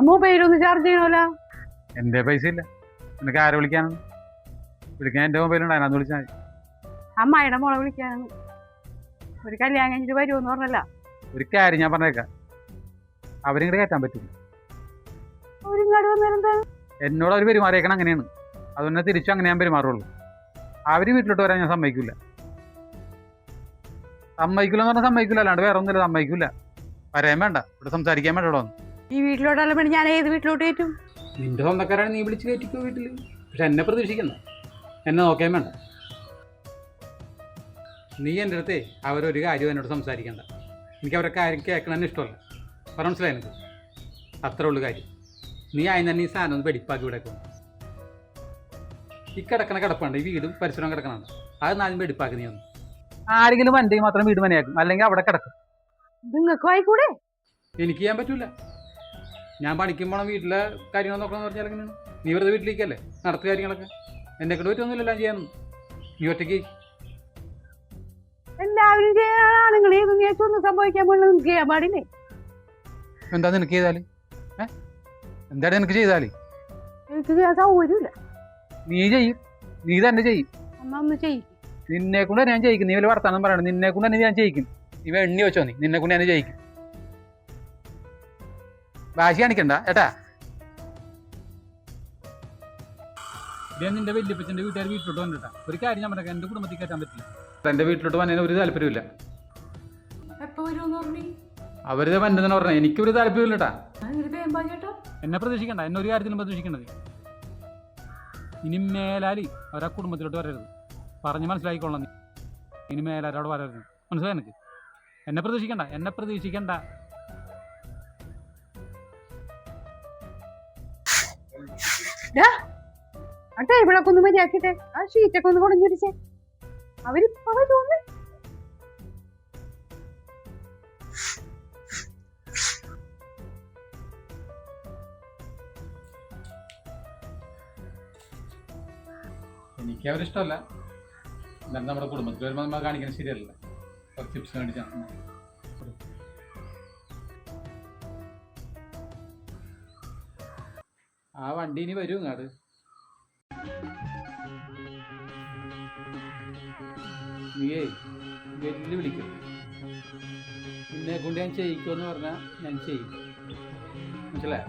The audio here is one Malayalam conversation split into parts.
ആ പേരൊന്ന് ചാർജ് ചെയ്യണമല്ലോ എന്റെ പൈസ ഇല്ല. നിനക്ക് ആരെ വിളിക്കാനാണ്? വിളിക്കാൻ എന്റെ മൊബൈൽ ഉണ്ട് അതിനകത്ത് വിളിച്ചാൽ മതി. അമ്മയുടെ മോളെ വിളിക്കാനാണ്. ഒരു കല്യാണം കഴിഞ്ഞിട്ട് വരുമെന്ന് പറഞ്ഞല്ല. ഒരു കാര്യം ഞാൻ പറഞ്ഞേക്കാം. അവരിങ്ങോട്ട് കയറ്റാൻ പറ്റില്ല അവരിങ്ങോട്ട് വന്നിരുന്നത്? എന്നോട് അവർ പെരുമാറിയേക്കണം അങ്ങനെയാണ്. അതുകൊണ്ട് തിരിച്ചു അങ്ങനെ ഞാൻ പെരുമാറുള്ളൂ. അവർ വീട്ടിലോട്ട് വരാൻ ഞാൻ സമ്മതിക്കില്ല സമ്മതിക്കില്ല എന്ന് പറഞ്ഞാൽ സമ്മതിക്കില്ല അല്ലാണ്ട് വേറെ ഒന്നുമില്ല സമ്മതിക്കില്ല വരാൻ വേണ്ട. ഇവിടെ സംസാരിക്കാൻ വേണ്ട ഇവിടെ വന്ന് ഈ വീട്ടിലോട്ടാലും ഞാൻ ഏത് വീട്ടിലോട്ട് കയറ്റും? നിന്റെ സ്വന്തക്കാരാണ് നീ വിളിച്ച് കയറ്റിക്കോ വീട്ടിൽ പക്ഷെ എന്നെ പ്രതീക്ഷിക്കണ്ട എന്നെ നോക്കാൻ വേണ്ട. നീ എന്റെ അടുത്തേ അവരൊരു കാര്യം എന്നോട് സംസാരിക്കണ്ട. എനിക്ക് അവരെ കാര്യം കേൾക്കണമെന്ന് ഇഷ്ടമല്ല. പറഞ്ഞ മനസ്സിലായി എനിക്ക് അത്രേ ഉള്ളൂ കാര്യം. നീ ആയി തന്നെ ഈ സാധനം ഒന്ന് വെടിപ്പാക്കി ഇവിടെ കൊണ്ട് ഈ കിടക്കണ കിടപ്പുണ്ട് ഈ വീടും പരിസരവും കിടക്കണുണ്ട്. അത് നാലും വെടിപ്പാക്കി നീ ഒന്ന്. ആരെങ്കിലും വണ്ടി മാത്രം വീട് മനയാക്കും അല്ലെങ്കിൽ അവിടെ കിടക്കും. നിങ്ങൾക്ക് വായിക്കൂടെ എനിക്ക് ചെയ്യാൻ പറ്റൂല. ഞാൻ പണിക്കും പോണം വീട്ടിലെ കാര്യങ്ങൾ നോക്കണം പറഞ്ഞാൽ എങ്ങനെയാണ്? നീ വെറുതെ വീട്ടിലേക്കല്ലേ നടത്തു കാര്യങ്ങളൊക്കെ. എന്നെ കൂടെ പറ്റൊന്നുമില്ല ചെയ്യാനൊന്നും നീ ഒറ്റയ്ക്ക് എല്ലാവരും ചെയ്യാൻ ആണുങ്ങൾ ഒന്നും സംഭവിക്കാൻ പോലെ നിങ്ങൾക്ക് ചെയ്യാൻ പാടില്ലേ? എന്താ നിനക്ക് ചെയ്താൽ? എന്താണ് നിനക്ക് ചെയ്താൽ? എനിക്ക് ചെയ്യാൻ സൗകര്യമില്ല. നീ ചെയ്യും. നീ തന്നെ ചെയ്യും. എന്നാ ഒന്ന് ചെയ്യും. നിന്നെ കൊണ്ട് ഞാൻ ചെയ്യിക്കും. നീ വലിയ വർത്താനം പറയണം. നിന്നെ കൊണ്ട് തന്നെ ഞാൻ ചെയ്യിക്കും. നീ എണ്ണി വെച്ചോ നീ. നിന്നെ കൊണ്ട് ഞാൻ ജയിക്കും വാശി കാണിക്കണ്ട ഏട്ടാ. എന്റെ നിന്റെ വല്യപ്പച്ചന്റെ വീട്ടുകാർ വീട്ടിലോട്ട് വന്നിട്ടാ. ഒരു കാര്യം ഞാൻ പറയാം എന്റെ കുടുംബത്തിൽ കയറ്റാൻ പറ്റില്ല. എന്റെ വീട്ടിലോട്ട് വന്നതിന് ഒരു താല്പര്യമില്ല പറഞ്ഞു? എനിക്കൊരു ചേട്ടാ. എന്നെ പ്രതീക്ഷിക്കണ്ട എന്നെ ഒരു കാര്യത്തിലും ഇനി മേലാലി അവരാ കുടുംബത്തിലോട്ട് വരരുത്. പറഞ്ഞ് മനസ്സിലാക്കിക്കൊള്ളാം നീ. ഇനി മേലാലി അവിടെ വരരുത്. മനസ്സിലായി എനിക്ക് എന്നെ പ്രതീക്ഷിക്കണ്ട എന്നെ പ്രതീക്ഷിക്കണ്ട. ആ ടേബിളൊക്കെ ഒന്ന് മര്യാദക്കിട്ടെ ആ ഷീറ്റൊക്കെ ഒന്ന് കൊടഞ്ഞിരിച്ചേ അവരിപ്പോ വരുമെന്ന് എനിക്ക് അവരിഷ്ടമല്ല എന്നാലും നമ്മുടെ കുടുംബത്തിൽ വരുമ്പോൾ നമ്മൾ കാണിക്കുന്നത് ശരിയല്ല കുറച്ച് ടിപ്സ് കാണിച്ചാണ് ആ വണ്ടി ഇനി വരും ഇങ്ങാട്. നീയേ വെല്ലു വിളിക്കും. നിന്നെ കൊണ്ട് ഞാൻ ചെയ്യിക്കുമെന്ന് പറഞ്ഞാൽ ഞാൻ ചെയ്യും. മനസ്സിലായോ?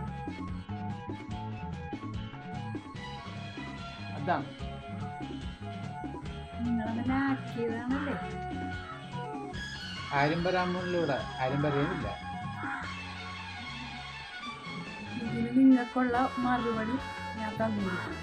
അതാണ്. ആരും വരാൻ ഇവിടെ. ആരും നിങ്ങൾക്കുള്ള മറുപടി ഞാൻ തന്നിരിക്കും